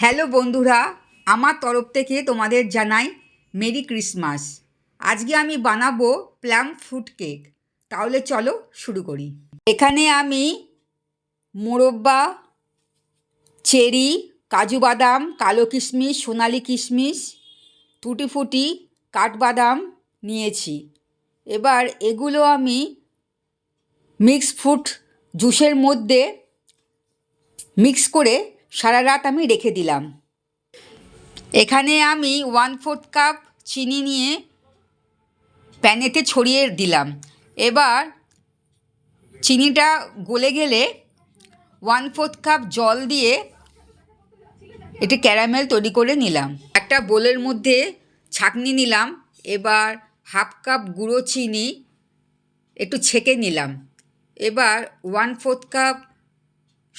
Hello বন্ধুরা, আমার তরফ থেকে তোমাদের জানাই মেরি ক্রিসমাস। আজকে আমি বানাবো প্লাম ফ্রুট কেক। তাহলে চলো শুরু করি। এখানে আমি মোরব্বা, চেরি, কাজু বাদাম, কালো কিশমিশ, সোনালি কিশমিশ টুটি ফুটি কাঠবাদাম নিয়েছি। এবার এগুলো আমি মিক্স ফ্রুট জুসের মধ্যে মিক্স করে সারা রাত আমি রেখে দিলাম। এখানে আমি ওয়ান ফোর্থ কাপ চিনি নিয়ে প্যানেতে ছড়িয়ে দিলাম। এবার চিনিটা গলে গেলে ওয়ান ফোর্থ কাপ জল দিয়ে একটু ক্যারামেল তৈরি করে নিলাম। একটা বোলের মধ্যে ছাঁকনি নিলাম। এবার হাফ কাপ গুঁড়ো চিনি একটু ছেঁকে নিলাম। এবার ওয়ান ফোর্থ কাপ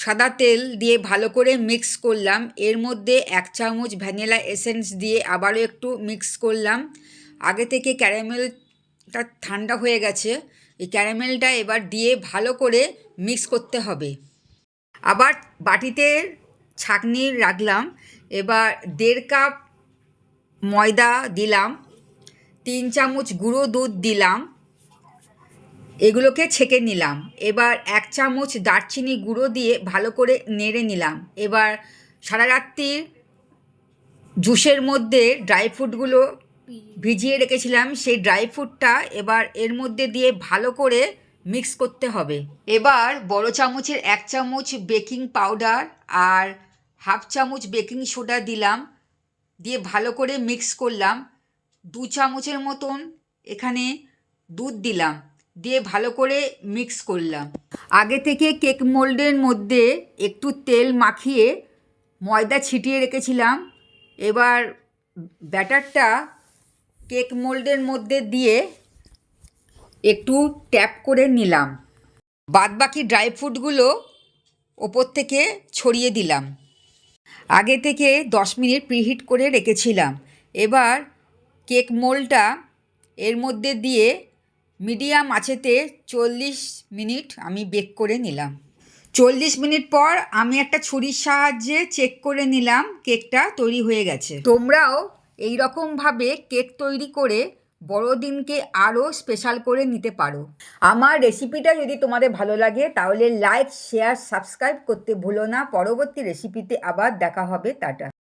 সাদা তেল দিয়ে ভালো করে মিক্স করলাম। এর মধ্যে এক চামচ ভ্যানিলা এসেন্স দিয়ে আবারও একটু মিক্স করলাম। আগে থেকে ক্যারামেলটা ঠান্ডা হয়ে গেছে। এই ক্যারামেলটা এবার দিয়ে ভালো করে মিক্স করতে হবে। আবার বাটিতে ছাঁকনি রাখলাম। এবার দেড় কাপ ময়দা দিলাম। তিন চামচ গুঁড়ো দুধ দিলাম। এগুলোকে ছেঁকে নিলাম। এবার এক চামচ দারচিনি গুঁড়ো দিয়ে ভালো করে নেড়ে নিলাম। এবার সারা রাত্রির জুসের মধ্যে ড্রাই ফ্রুটগুলো ভিজিয়ে রেখেছিলাম। সেই ড্রাই ফ্রুটটা এবার এর মধ্যে দিয়ে ভালো করে মিক্স করতে হবে। এবার বড় চামচের এক চামচ বেকিং পাউডার আর হাফ চামচ বেকিং সোডা দিলাম। দিয়ে ভালো করে মিক্স করলাম। দু চামচের মতন এখানে দুধ দিলাম। দিয়ে ভালো করে মিক্স করলাম। আগে থেকে কেক মোল্ডের মধ্যে একটু তেল মাখিয়ে ময়দা ছিটিয়ে রেখেছিলাম। এবার ব্যাটারটা কেক মোল্ডের মধ্যে দিয়ে একটু ট্যাপ করে নিলাম। বাদবাকি ড্রাই ফ্রুটগুলো ওপর থেকে ছড়িয়ে দিলাম। আগে থেকে দশ মিনিট প্রিহিট করে রেখেছিলাম। এবার কেক মোলটা এর মধ্যে দিয়ে মিডিয়াম আঁচেতে চল্লিশ মিনিট আমি বেক করে নিলাম। চল্লিশ মিনিট পর আমি একটা ছুরির সাহায্যে চেক করে নিলাম কেকটা তৈরি হয়ে গেছে। তোমরাও এই রকমভাবে কেক তৈরি করে বড়দিনকে আরও স্পেশাল করে নিতে পারো। আমার রেসিপিটা যদি তোমাদের ভালো লাগে, তাহলে লাইক শেয়ার সাবস্ক্রাইব করতে ভুলো না। পরবর্তী রেসিপিতে আবার দেখা হবে। টাটা।